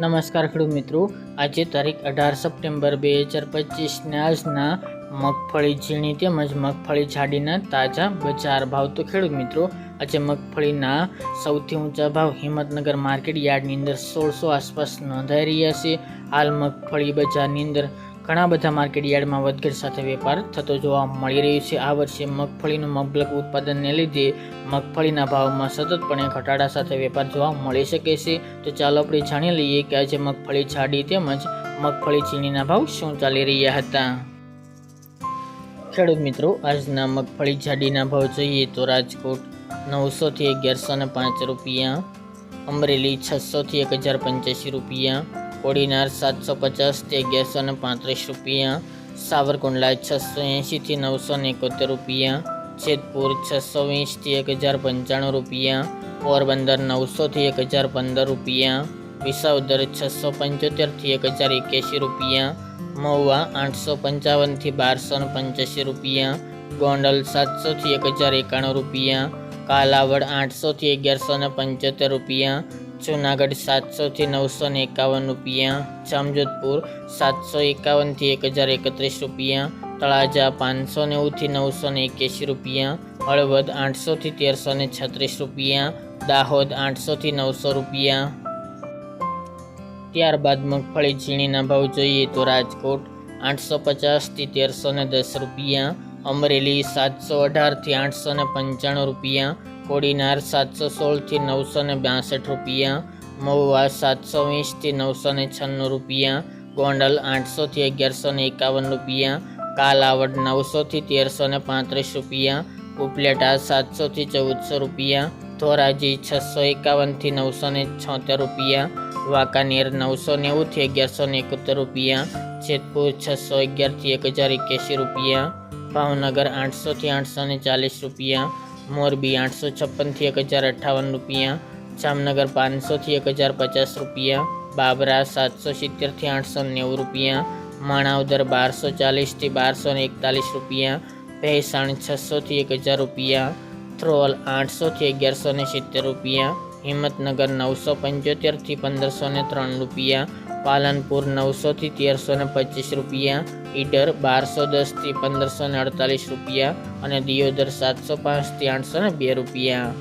નમસ્કાર ખેડૂત મિત્રો. આજે તારીખ અઢાર સપ્ટેમ્બર બે હજાર પચીસના આજના મગફળી ઝીણી તેમજ મગફળી જાડીના તાજા બજાર ભાવ. તો ખેડૂત મિત્રો, આજે મગફળીના સૌથી ઊંચા ભાવ હિંમતનગર માર્કેટ યાર્ડની અંદર સોળસો આસપાસ નોંધાઈ રહ્યા છે. હાલ મગફળી બજારની અંદર ઘણા બધા માર્કેટ યાર્ડમાં વધઘટ સાથે વેપાર થતો જોવા મળી રહ્યો છે. આ વર્ષે મગફળીનું મગબલક ઉત્પાદનને લીધે મગફળીના ભાવમાં સતતપણે ઘટાડા સાથે વેપાર જોવા મળી શકે છે. તો ચાલો આપણે જાણી લઈએ કે આજે મગફળી જાડી તેમજ મગફળી ચીણીના ભાવ શું ચાલી રહ્યા હતા. ખેડૂત મિત્રો, આજના મગફળી જાડીના ભાવ જોઈએ તો રાજકોટ નવસોથી અગિયારસો ને પાંચ રૂપિયા, અમરેલી છસોથી એક હજાર પંચ્યાસી રૂપિયા કોડીનાર સાતસો પચાસથી અગિયારસો ને પાંત્રીસ રૂપિયા. સાવરકુંડલા છસો એંશીથી નવસો ને એકોતેર રૂપિયા. જેતપુર છસો વીસથી એક હજાર પંચાણું રૂપિયા. પોરબંદર નવસોથી એક હજાર પંદર રૂપિયા. વિસાવદર છસો પંચોતેરથી એક હજાર એક્યાસી રૂપિયા. મહુવા આઠસો પંચાવનથી બારસો ને પંચ્યાસી રૂપિયા. ગોંડલ સાતસોથી એક હજાર એકાણું રૂપિયા. કાલાવડ આઠસોથી અગિયારસો ને પંચોતેર રૂપિયા. જુનાગઢ સાતસોથી નવસો ને એકાવન રૂપિયા, જામજોધપુર સાતસો એકાવનથી એક હજાર એકત્રીસ રૂપિયા, તળાજા પાંચસો નેવુંથી નવસો ને એક્યાસી રૂપિયા, હળવદ આઠસોથી તેરસો ને છત્રીસ રૂપિયા, દાહોદ આઠસોથી નવસો રૂપિયા. ત્યારબાદ મગફળી ઝીણીના ભાવ જોઈએ તો રાજકોટ આઠસો પચાસથી તેરસો ને દસ રૂપિયા, અમરેલી સાતસો અઢારથી આઠસો ને પંચાણું રૂપિયા કોડીનાર સાતસો સોળથી નવસો ને બ્યાસઠ રૂપિયા, મહુવા સાતસો વીસથી નવસો ને છન્નું રૂપિયા, ગોંડલ આઠસોથી અગિયારસો ને એકાવન રૂપિયા, કાલાવડ નવસોથી તેરસો ને પાંત્રીસ રૂપિયા, ઉપલેટા સાતસોથી ચૌદસો રૂપિયા, ધોરાજી છસો એકાવનથી નવસો ને છોતેર રૂપિયા, વાંકાનેર નવસો નેવુંથી અગિયારસો ને એકોતેર રૂપિયા, જેતપુર છસો અગિયારથી એક હજાર એક્યાસી રૂપિયા, ભાવનગર આઠસોથી આઠસો ને ચાલીસ રૂપિયા મોરબી આઠસો છપ્પનથી એક હજાર અઠ્ઠાવન રૂપિયા, જામનગર પાંચસોથી એક હજાર પચાસ રૂપિયા, બાબરા સાતસો સિત્તેરથી આઠસો નેવું રૂપિયા, માણાવદર બારસો ચાલીસથી બારસો ને એકતાલીસ રૂપિયા, ભેસાણ છસોથી એક હજાર રૂપિયા થ્રોલ આઠસોથી અગિયારસો ને સિત્તેર રૂપિયા હિંમતનગર નવસો પંચોતેરથી પંદરસો ને ત્રણ રૂપિયા, પાલનપુર નવસોથી તેરસો ને પચીસ રૂપિયા, ઈડર બારસો દસથી પંદરસો ને અડતાલીસ રૂપિયા અને દિયોદર સાતસો પાંચથી આઠસો ને બે રૂપિયા.